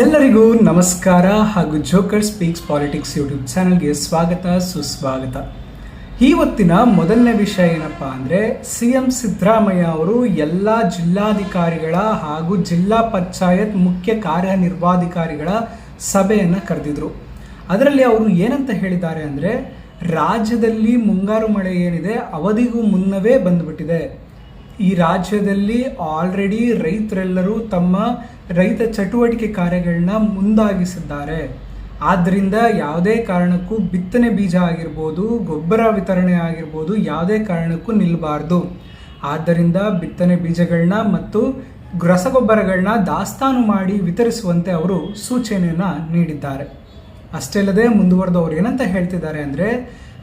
ಎಲ್ಲರಿಗೂ ನಮಸ್ಕಾರ ಹಾಗೂ ಜೋಕರ್ ಸ್ಪೀಕ್ಸ್ ಪಾಲಿಟಿಕ್ಸ್ ಯೂಟ್ಯೂಬ್ ಚಾನಲ್ಗೆ ಸ್ವಾಗತ, ಸುಸ್ವಾಗತ. ಇವತ್ತಿನ ಮೊದಲನೇ ವಿಷಯ ಏನಪ್ಪಾ ಅಂದರೆ ಸಿ ಎಂ ಸಿದ್ದರಾಮಯ್ಯ ಅವರು ಎಲ್ಲ ಜಿಲ್ಲಾಧಿಕಾರಿಗಳ ಹಾಗೂ ಜಿಲ್ಲಾ ಪಂಚಾಯತ್ ಮುಖ್ಯ ಕಾರ್ಯನಿರ್ವಾಧಿಕಾರಿಗಳ ಸಭೆಯನ್ನು ಕರೆದಿದ್ರು. ಅದರಲ್ಲಿ ಅವರು ಏನಂತ ಹೇಳಿದ್ದಾರೆ ಅಂದರೆ, ರಾಜ್ಯದಲ್ಲಿ ಮುಂಗಾರು ಮಳೆ ಏನಿದೆ, ಅವಧಿಗೂ ಮುನ್ನವೇ ಬಂದುಬಿಟ್ಟಿದೆ. ಈ ರಾಜ್ಯದಲ್ಲಿ ಆಲ್ರೆಡಿ ರೈತರೆಲ್ಲರೂ ತಮ್ಮ ರೈತ ಚಟುವಟಿಕೆ ಕಾರ್ಯಗಳನ್ನ ಮುಂದಾಗಿಸಿದ್ದಾರೆ. ಆದ್ದರಿಂದ ಯಾವುದೇ ಕಾರಣಕ್ಕೂ ಬಿತ್ತನೆ ಬೀಜ ಆಗಿರ್ಬೋದು, ಗೊಬ್ಬರ ವಿತರಣೆ ಆಗಿರ್ಬೋದು ಯಾವುದೇ ಕಾರಣಕ್ಕೂ ನಿಲ್ಲಬಾರ್ದು ಆದ್ದರಿಂದ ಬಿತ್ತನೆ ಬೀಜಗಳನ್ನ ಮತ್ತು ರಸಗೊಬ್ಬರಗಳನ್ನ ದಾಸ್ತಾನು ಮಾಡಿ ವಿತರಿಸುವಂತೆ ಅವರು ಸೂಚನೆಯನ್ನು ನೀಡಿದ್ದಾರೆ. ಅಷ್ಟೇ ಅಲ್ಲದೆ ಮುಂದುವರೆದು ಅವ್ರು ಏನಂತ ಹೇಳ್ತಿದ್ದಾರೆ ಅಂದರೆ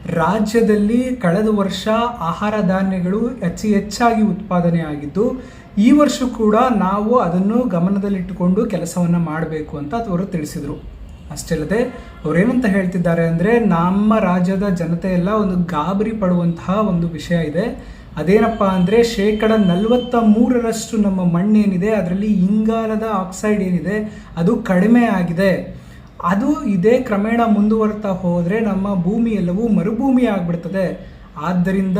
ರಾಜ್ಯದಲ್ಲಿ ಕಳೆದ ವರ್ಷ ಆಹಾರ ಧಾನ್ಯಗಳು ಅತಿ ಹೆಚ್ಚಾಗಿ ಉತ್ಪಾದನೆ ಆಗಿದ್ದು, ಈ ವರ್ಷ ಕೂಡ ನಾವು ಅದನ್ನು ಗಮನದಲ್ಲಿಟ್ಟುಕೊಂಡು ಕೆಲಸವನ್ನು ಮಾಡಬೇಕು ಅಂತ ಅವರು ತಿಳಿಸಿದರು. ಅಷ್ಟೇ ಅಲ್ಲದೆ ಏನಂತ ಹೇಳ್ತಿದ್ದಾರೆ ಅಂದರೆ, ನಮ್ಮ ರಾಜ್ಯದ ಜನತೆ ಎಲ್ಲ ಒಂದು ಗಾಬರಿ ಪಡುವಂತಹ ಒಂದು ವಿಷಯ ಇದೆ. ಅದೇನಪ್ಪ ಅಂದರೆ, ಶೇಕಡ ನಲವತ್ತ ಮೂರರಷ್ಟು ನಮ್ಮ ಮಣ್ಣೇನಿದೆ, ಅದರಲ್ಲಿ ಇಂಗಾಲದ ಆಕ್ಸೈಡ್ ಏನಿದೆ, ಅದು ಕಡಿಮೆ ಆಗಿದೆ. ಅದು ಇದೇ ಕ್ರಮೇಣ ಮುಂದುವರ್ತಾ ಹೋದರೆ ನಮ್ಮ ಭೂಮಿ ಎಲ್ಲವೂ ಮರುಭೂಮಿ ಆಗಿಬಿಡ್ತದೆ. ಆದ್ದರಿಂದ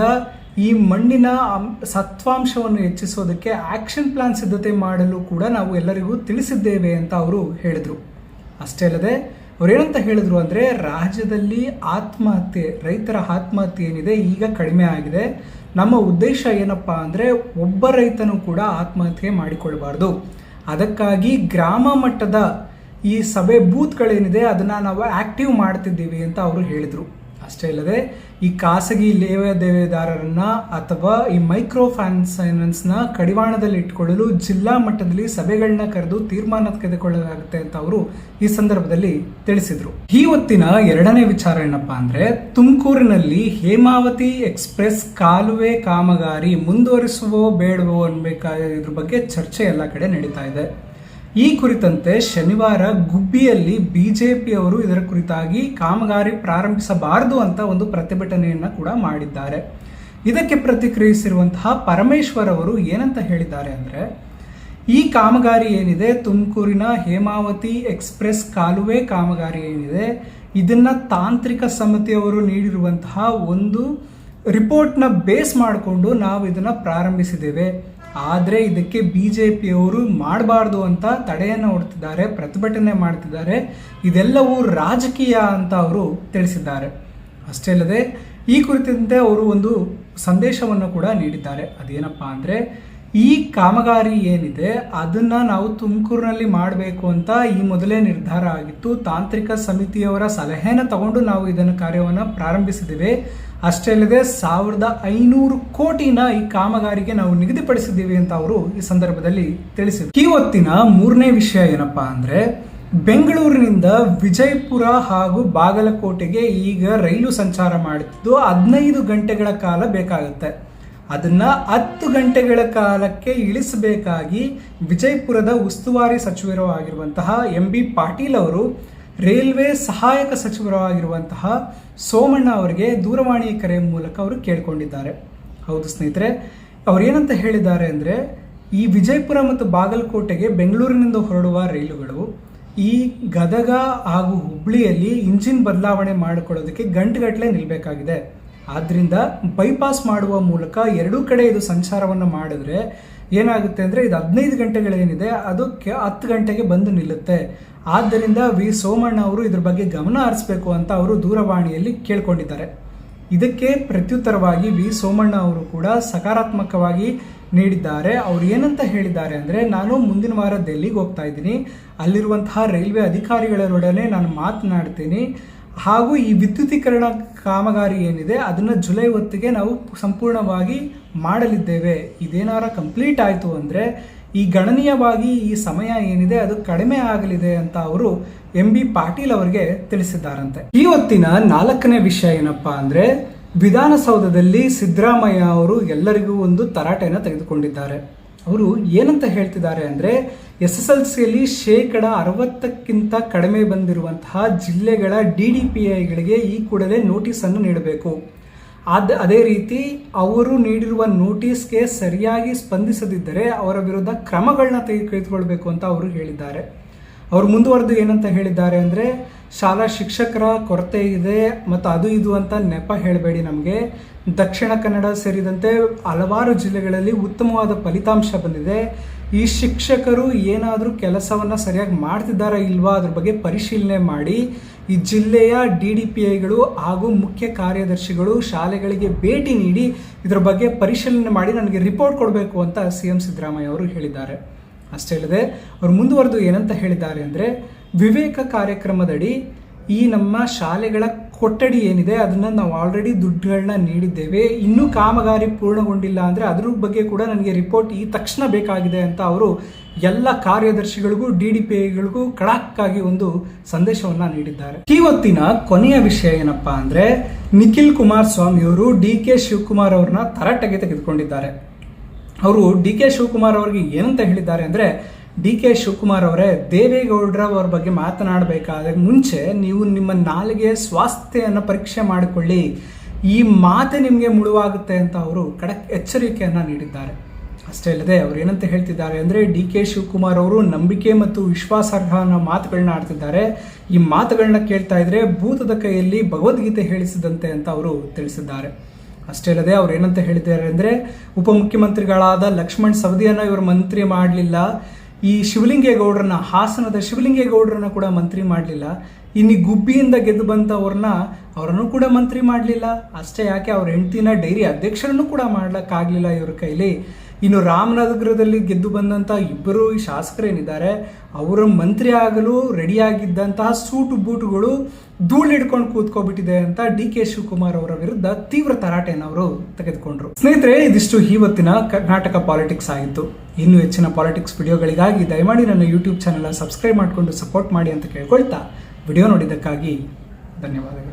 ಈ ಮಣ್ಣಿನ ಸತ್ವಾಂಶವನ್ನು ಹೆಚ್ಚಿಸೋದಕ್ಕೆ ಆಕ್ಷನ್ ಪ್ಲಾನ್ ಸಿದ್ಧತೆ ಮಾಡಲು ಕೂಡ ನಾವು ಎಲ್ಲರಿಗೂ ತಿಳಿಸಿದ್ದೇವೆ ಅಂತ ಅವರು ಹೇಳಿದರು. ಅಷ್ಟೇ ಅಲ್ಲದೆ ಏನಂತ ಹೇಳಿದ್ರು ಅಂದರೆ, ರಾಜ್ಯದಲ್ಲಿ ಆತ್ಮಹತ್ಯೆ, ರೈತರ ಆತ್ಮಹತ್ಯೆ ಏನಿದೆ ಈಗ ಕಡಿಮೆ ಆಗಿದೆ. ನಮ್ಮ ಉದ್ದೇಶ ಏನಪ್ಪಾ ಅಂದರೆ, ಒಬ್ಬ ರೈತನು ಕೂಡ ಆತ್ಮಹತ್ಯೆ ಮಾಡಿಕೊಳ್ಬಾರ್ದು. ಅದಕ್ಕಾಗಿ ಗ್ರಾಮ ಮಟ್ಟದ ಈ ಸಭೆ ಬೂತ್ಗಳೇನಿದೆ ಅದನ್ನು ನಾವು ಆಕ್ಟಿವ್ ಮಾಡ್ತಿದ್ದೀವಿ ಅಂತ ಅವರು ಹೇಳಿದರು. ಅಷ್ಟೇ ಅಲ್ಲದೆ ಈ ಖಾಸಗಿ ಲೇವಾದೇವಿದಾರರನ್ನ ಅಥವಾ ಈ ಮೈಕ್ರೋ ಫೈನಾನ್ಸ್ನ ಕಡಿವಾಣದಲ್ಲಿ ಇಟ್ಕೊಳ್ಳಲು ಜಿಲ್ಲಾ ಮಟ್ಟದಲ್ಲಿ ಸಭೆಗಳನ್ನ ಕರೆದು ತೀರ್ಮಾನ ತೆಗೆದುಕೊಳ್ಳಲಾಗುತ್ತೆ ಅಂತ ಅವರು ಈ ಸಂದರ್ಭದಲ್ಲಿ ತಿಳಿಸಿದರು. ಈ ಹೊತ್ತಿನ ಎರಡನೇ ವಿಚಾರ ಏನಪ್ಪಾ ಅಂದ್ರೆ ತುಮಕೂರಿನಲ್ಲಿ ಹೇಮಾವತಿ ಎಕ್ಸ್ಪ್ರೆಸ್ ಕಾಲುವೆ ಕಾಮಗಾರಿ ಮುಂದುವರಿಸುವೋ ಬೇಡವೋ ಅನ್ಬೇಕಾದ ಇದ್ರ ಬಗ್ಗೆ ಚರ್ಚೆ ಎಲ್ಲ ಕಡೆ ನಡೀತಾ ಇದೆ. ಈ ಕುರಿತಂತೆ ಶನಿವಾರ ಗುಬ್ಬಿಯಲ್ಲಿ ಬಿಜೆಪಿಯವರು ಇದರ ಕುರಿತಾಗಿ ಕಾಮಗಾರಿ ಪ್ರಾರಂಭಿಸಬಾರದು ಅಂತ ಒಂದು ಪ್ರತಿಭಟನೆಯನ್ನ ಕೂಡ ಮಾಡಿದ್ದಾರೆ. ಇದಕ್ಕೆ ಪ್ರತಿಕ್ರಿಯಿಸಿರುವಂತಹ ಪರಮೇಶ್ವರ್ ಅವರು ಏನಂತ ಹೇಳಿದ್ದಾರೆ ಅಂದ್ರೆ, ಈ ಕಾಮಗಾರಿ ಏನಿದೆ? ತುಮಕೂರಿನ ಹೇಮಾವತಿ ಎಕ್ಸ್ಪ್ರೆಸ್ ಕಾಲುವೆ ಕಾಮಗಾರಿ ಏನಿದೆ? ಇದನ್ನ ತಾಂತ್ರಿಕ ಸಮಿತಿಯವರು ನೀಡಿರುವಂತಹ ಒಂದು ರಿಪೋರ್ಟ್ನ ಬೇಸ್ ಮಾಡಿಕೊಂಡು ನಾವು ಇದನ್ನ ಪ್ರಾರಂಭಿಸಿದ್ದೇವೆ. ಆದರೆ ಇದಕ್ಕೆ ಬಿ ಜೆ ಪಿಯವರು ಮಾಡಬಾರ್ದು ಅಂತ ತಡೆಯನ್ನು ಹೊಡ್ತಿದ್ದಾರೆ, ಪ್ರತಿಭಟನೆ ಮಾಡ್ತಿದ್ದಾರೆ. ಇದೆಲ್ಲವೂ ರಾಜಕೀಯ ಅಂತ ಅವರು ತಿಳಿಸಿದ್ದಾರೆ. ಅಷ್ಟೇ ಅಲ್ಲದೆ ಈ ಕುರಿತಂತೆ ಅವರು ಒಂದು ಸಂದೇಶವನ್ನು ಕೂಡ ನೀಡಿದ್ದಾರೆ. ಅದೇನಪ್ಪ ಅಂದರೆ ಈ ಕಾಮಗಾರಿ ಏನಿದೆ, ಅದನ್ನ ನಾವು ತುಮಕೂರಿನಲ್ಲಿ ಮಾಡಬೇಕು ಅಂತ ಈ ಮೊದಲೇ ನಿರ್ಧಾರ ಆಗಿತ್ತು. ತಾಂತ್ರಿಕ ಸಮಿತಿಯವರ ಸಲಹೆನ ತಗೊಂಡು ನಾವು ಇದನ್ನು ಕಾರ್ಯವನ್ನು ಪ್ರಾರಂಭಿಸಿದ್ದೇವೆ. ಅಷ್ಟೇ ಅಲ್ಲದೆ ಸಾವಿರದ ಐನೂರು ಕೋಟಿನ ಈ ಕಾಮಗಾರಿಗೆ ನಾವು ನಿಗದಿಪಡಿಸಿದ್ದೀವಿ ಅಂತ ಅವರು ಈ ಸಂದರ್ಭದಲ್ಲಿ ತಿಳಿಸಿದರು. ಈ ಹೊತ್ತಿನ ಮೂರನೇ ವಿಷಯ ಏನಪ್ಪಾ ಅಂದ್ರೆ, ಬೆಂಗಳೂರಿನಿಂದ ವಿಜಯಪುರ ಹಾಗೂ ಬಾಗಲಕೋಟೆಗೆ ಈಗ ರೈಲು ಸಂಚಾರ ಮಾಡುತ್ತಿದ್ದು ಹದಿನೈದು ಗಂಟೆಗಳ ಕಾಲ ಬೇಕಾಗುತ್ತೆ. ಅದನ್ನ ಹತ್ತು ಗಂಟೆಗಳ ಕಾಲಕ್ಕೆ ಇಳಿಸಬೇಕಾಗಿ ವಿಜಯಪುರದ ಉಸ್ತುವಾರಿ ಸಚಿವರು ಆಗಿರುವಂತಹ ಎಂ ಬಿ ಪಾಟೀಲ್ ಅವರು, ರೈಲ್ವೆ ಸಹಾಯಕ ಸಚಿವರು ಆಗಿರುವಂತಹ ಸೋಮಣ್ಣ ಅವರಿಗೆ ದೂರವಾಣಿ ಕರೆ ಮೂಲಕ ಅವರು ಕೇಳಿಕೊಂಡಿದ್ದಾರೆ. ಹೌದು ಸ್ನೇಹಿತರೆ ಏನಂತ ಹೇಳಿದ್ದಾರೆ ಅಂದರೆ, ಈ ವಿಜಯಪುರ ಮತ್ತು ಬಾಗಲಕೋಟೆಗೆ ಬೆಂಗಳೂರಿನಿಂದ ಹೊರಡುವ ರೈಲುಗಳು, ಈ ಗದಗ ಹಾಗೂ ಹುಬ್ಬಳ್ಳಿಯಲ್ಲಿ ಇಂಜಿನ್ ಬದಲಾವಣೆ ಮಾಡಿಕೊಳ್ಳೋದಕ್ಕೆ ಗಂಟುಗಟ್ಟಲೆ ನಿಲ್ಲಬೇಕಾಗಿದೆ ಆದ್ದರಿಂದ ಬೈಪಾಸ್ ಮಾಡುವ ಮೂಲಕ ಎರಡೂ ಕಡೆ ಇದು ಸಂಚಾರವನ್ನು ಮಾಡಿದ್ರೆ ಏನಾಗುತ್ತೆ ಅಂದರೆ ಇದು ಹದಿನೈದು ಗಂಟೆಗಳೇನಿದೆ, ಅದು ಕೆ ಹತ್ತು ಗಂಟೆಗೆ ಬಂದು ನಿಲ್ಲುತ್ತೆ. ಆದ್ದರಿಂದ ವಿ ಸೋಮಣ್ಣ ಅವರು ಇದ್ರ ಬಗ್ಗೆ ಗಮನ ಹರಿಸಬೇಕು ಅಂತ ಅವರು ದೂರವಾಣಿಯಲ್ಲಿ ಕೇಳ್ಕೊಂಡಿದ್ದಾರೆ. ಇದಕ್ಕೆ ಪ್ರತ್ಯುತ್ತರವಾಗಿ ವಿ ಸೋಮಣ್ಣ ಅವರು ಕೂಡ ಸಕಾರಾತ್ಮಕವಾಗಿ ನೀಡಿದ್ದಾರೆ. ಅವ್ರು ಏನಂತ ಹೇಳಿದ್ದಾರೆ ಅಂದರೆ, ನಾನು ಮುಂದಿನ ವಾರ ದೆಲ್ಲಿಗೆ ಹೋಗ್ತಾ ಇದ್ದೀನಿ. ಅಲ್ಲಿರುವಂತಹ ರೈಲ್ವೆ ಅಧಿಕಾರಿಗಳರೊಡನೆ ನಾನು ಮಾತನಾಡ್ತೀನಿ. ಹಾಗೂ ಈ ವಿದ್ಯುತೀಕರಣ ಕಾಮಗಾರಿ ಏನಿದೆ, ಅದನ್ನು ಜುಲೈ ಹೊತ್ತಿಗೆ ನಾವು ಸಂಪೂರ್ಣವಾಗಿ ಮಾಡಲಿದ್ದೇವೆ. ಇದೇನಾರ ಕಂಪ್ಲೀಟ್ ಆಯಿತು ಅಂದರೆ, ಈ ಗಣನೀಯವಾಗಿ ಈ ಸಮಯ ಏನಿದೆ, ಅದು ಕಡಿಮೆ ಆಗಲಿದೆ ಅಂತ ಅವರು ಎಂ ಬಿ ಪಾಟೀಲ್ ಅವರಿಗೆ ತಿಳಿಸಿದ್ದಾರಂತೆ. ಈ ಹೊತ್ತಿನ ನಾಲ್ಕನೇ ವಿಷಯ ಏನಪ್ಪಾ ಅಂದರೆ, ವಿಧಾನಸೌಧದಲ್ಲಿ ಸಿದ್ದರಾಮಯ್ಯ ಅವರು ಎಲ್ಲರಿಗೂ ಒಂದು ತರಾಟೆಯನ್ನು ತೆಗೆದುಕೊಂಡಿದ್ದಾರೆ. ಅವರು ಏನಂತ ಹೇಳ್ತಿದ್ದಾರೆ ಅಂದರೆ ಎಸ್ ಎಸ್ ಎಲ್ ಸಿಯಲ್ಲಿ ಶೇಕಡ ಅರವತ್ತಕ್ಕಿಂತ ಕಡಿಮೆ ಬಂದಿರುವಂತಹ ಜಿಲ್ಲೆಗಳ ಡಿ ಡಿ ಪಿ ಐಗಳಿಗೆ ಈ ಕೂಡಲೇ ನೋಟಿಸನ್ನು ನೀಡಬೇಕು. ಅದ ಅದೇ ರೀತಿ ಅವರು ನೀಡಿರುವ ನೋಟಿಸ್ಗೆ ಸರಿಯಾಗಿ ಸ್ಪಂದಿಸದಿದ್ದರೆ ಅವರ ವಿರುದ್ಧ ಕ್ರಮಗಳನ್ನ ತೆಗೆದುಕೊಳ್ಬೇಕು ಅಂತ ಅವರು ಹೇಳಿದ್ದಾರೆ. ಅವರು ಮುಂದುವರೆದು ಏನಂತ ಹೇಳಿದ್ದಾರೆ ಅಂದರೆ ಶಾಲಾ ಶಿಕ್ಷಕರ ಕೊರತೆ ಇದೆ ಮತ್ತು ಅದು ಇದು ಅಂತ ನೆಪ ಹೇಳಬೇಡಿ ನಮಗೆ. ದಕ್ಷಿಣ ಕನ್ನಡ ಸೇರಿದಂತೆ ಹಲವಾರು ಜಿಲ್ಲೆಗಳಲ್ಲಿ ಉತ್ತಮವಾದ ಫಲಿತಾಂಶ ಬಂದಿದೆ. ಈ ಶಿಕ್ಷಕರು ಏನಾದರೂ ಕೆಲಸವನ್ನು ಸರಿಯಾಗಿ ಮಾಡ್ತಿದ್ದಾರಾ ಇಲ್ವಾ ಅದ್ರ ಬಗ್ಗೆ ಪರಿಶೀಲನೆ ಮಾಡಿ. ಈ ಜಿಲ್ಲೆಯ ಡಿ ಡಿ ಪಿ ಐಗಳು ಹಾಗೂ ಮುಖ್ಯ ಕಾರ್ಯದರ್ಶಿಗಳು ಶಾಲೆಗಳಿಗೆ ಭೇಟಿ ನೀಡಿ ಇದರ ಬಗ್ಗೆ ಪರಿಶೀಲನೆ ಮಾಡಿ ನನಗೆ ರಿಪೋರ್ಟ್ ಕೊಡಬೇಕು ಅಂತ ಸಿ ಎಂ ಸಿದ್ದರಾಮಯ್ಯ ಅವರು ಹೇಳಿದ್ದಾರೆ. ಅಷ್ಟೇ ಅಲ್ಲದೆ ಅವರು ಮುಂದುವರೆದು ಏನಂತ ಹೇಳಿದ್ದಾರೆ ಅಂದರೆ ವಿವೇಕ ಕಾರ್ಯಕ್ರಮದಡಿ ಈ ನಮ್ಮ ಶಾಲೆಗಳ ಕೊಠಡಿ ಏನಿದೆ, ಅದನ್ನು ನಾವು ಆಲ್ರೆಡಿ ದುಡ್ಡುಗಳನ್ನ ನೀಡಿದ್ದೇವೆ. ಇನ್ನೂ ಕಾಮಗಾರಿ ಪೂರ್ಣಗೊಂಡಿಲ್ಲ ಅಂದರೆ ಅದ್ರ ಬಗ್ಗೆ ಕೂಡ ನನಗೆ ರಿಪೋರ್ಟ್ ಈ ತಕ್ಷಣ ಬೇಕಾಗಿದೆ ಅಂತ ಅವರು ಎಲ್ಲ ಕಾರ್ಯದರ್ಶಿಗಳಿಗೂ ಡಿ ಡಿ ಪಿಗಳಿಗೂ ಖಡಕ್ಕಾಗಿ ಒಂದು ಸಂದೇಶವನ್ನ ನೀಡಿದ್ದಾರೆ. ಇವತ್ತಿನ ಕೊನೆಯ ವಿಷಯ ಏನಪ್ಪಾ ಅಂದ್ರೆ, ನಿಖಿಲ್ ಕುಮಾರಸ್ವಾಮಿ ಅವರು ಡಿ ಕೆ ಶಿವಕುಮಾರ್ ಅವ್ರನ್ನ ತರಾಟೆಗೆ ತೆಗೆದುಕೊಂಡಿದ್ದಾರೆ. ಅವರು ಡಿ ಕೆ ಶಿವಕುಮಾರ್ ಅವರಿಗೆ ಏನಂತ ಹೇಳಿದ್ದಾರೆ ಅಂದರೆ ಡಿ ಕೆ ಶಿವಕುಮಾರ್ ಅವರೇ, ದೇವೇಗೌಡರ ಅವ್ರ ಬಗ್ಗೆ ಮಾತನಾಡಬೇಕಾದ ಮುಂಚೆ ನೀವು ನಿಮ್ಮ ನಾಲಿಗೆ ಸ್ವಾಸ್ಥ್ಯವನ್ನು ಪರೀಕ್ಷೆ ಮಾಡಿಕೊಳ್ಳಿ. ಈ ಮಾತೆ ನಿಮಗೆ ಮುಳುವಾಗುತ್ತೆ ಅಂತ ಅವರು ಖಡಕ್ ಎಚ್ಚರಿಕೆಯನ್ನು ನೀಡಿದ್ದಾರೆ. ಅಷ್ಟೇ ಅಲ್ಲದೆ ಅವ್ರು ಏನಂತ ಹೇಳ್ತಿದ್ದಾರೆ ಅಂದರೆ ಡಿ ಕೆ ಶಿವಕುಮಾರ್ ಅವರು ನಂಬಿಕೆ ಮತ್ತು ವಿಶ್ವಾಸಾರ್ಹ ಅನ್ನೋ ಮಾತುಗಳನ್ನ ಆಡ್ತಿದ್ದಾರೆ. ಈ ಮಾತುಗಳನ್ನ ಕೇಳ್ತಾ ಇದ್ರೆ ಭೂತದ ಕೈಯಲ್ಲಿ ಭಗವದ್ಗೀತೆ ಹೇಳಿಸಿದಂತೆ ಅಂತ ಅವರು ತಿಳಿಸಿದ್ದಾರೆ. ಅಷ್ಟೇ ಅಲ್ಲದೆ ಅವ್ರು ಏನಂತ ಹೇಳಿದ್ದಾರೆ ಅಂದರೆ ಉಪಮುಖ್ಯಮಂತ್ರಿಗಳಾದ ಲಕ್ಷ್ಮಣ್ ಸವದಿಯನ್ನು ಇವರು ಮಂತ್ರಿ ಮಾಡಲಿಲ್ಲ. ಈ ಶಿವಲಿಂಗೇಗೌಡರನ್ನ ಹಾಸನದ ಶಿವಲಿಂಗೇಗೌಡರನ್ನ ಕೂಡ ಮಂತ್ರಿ ಮಾಡಲಿಲ್ಲ. ಇನ್ನು ಗುಬ್ಬಿಯಿಂದ ಗೆದ್ದು ಬಂದವ್ರನ್ನ ಅವರನ್ನು ಕೂಡ ಮಂತ್ರಿ ಮಾಡಲಿಲ್ಲ. ಅಷ್ಟೇ ಯಾಕೆ ಅವ್ರ ಹೆಂಡತಿನ ಡೈರಿ ಅಧ್ಯಕ್ಷರನ್ನು ಕೂಡ ಮಾಡ್ಲಿಕ್ಕಾಗಲಿಲ್ಲ ಇವ್ರ ಕೈಲಿ. ಇನ್ನು ರಾಮನಗರದಲ್ಲಿ ಗೆದ್ದು ಬಂದಂಥ ಇಬ್ಬರು ಶಾಸಕರೇನಿದ್ದಾರೆ, ಅವರ ಮಂತ್ರಿ ಆಗಲು ರೆಡಿಯಾಗಿದ್ದಂತಹ ಸೂಟು ಬೂಟುಗಳು ಧೂಳು ಹಿಡ್ಕೊಂಡು ಕೂತ್ಕೊಬಿಟ್ಟಿದೆ ಅಂತ ಡಿ ಕೆ ಶಿವಕುಮಾರ್ ಅವರ ವಿರುದ್ಧ ತೀವ್ರ ತರಾಟೆಯನ್ನು ಅವರು ತೆಗೆದುಕೊಂಡ್ರು. ಸ್ನೇಹಿತರೆ, ಇದಿಷ್ಟು ಇವತ್ತಿನ ಕರ್ನಾಟಕ ಪಾಲಿಟಿಕ್ಸ್ ಆಗಿತ್ತು. ಇನ್ನು ಹೆಚ್ಚಿನ ಪಾಲಿಟಿಕ್ಸ್ ವಿಡಿಯೋಗಳಿಗಾಗಿ ದಯಮಾಡಿ ನನ್ನ ಯೂಟ್ಯೂಬ್ ಚಾನೆಲ್ ಸಬ್ಸ್ಕ್ರೈಬ್ ಮಾಡಿಕೊಂಡು ಸಪೋರ್ಟ್ ಮಾಡಿ ಅಂತ ಕೇಳ್ಕೊಳ್ತಾ, ವಿಡಿಯೋ ನೋಡಿದ್ದಕ್ಕಾಗಿ ಧನ್ಯವಾದಗಳು.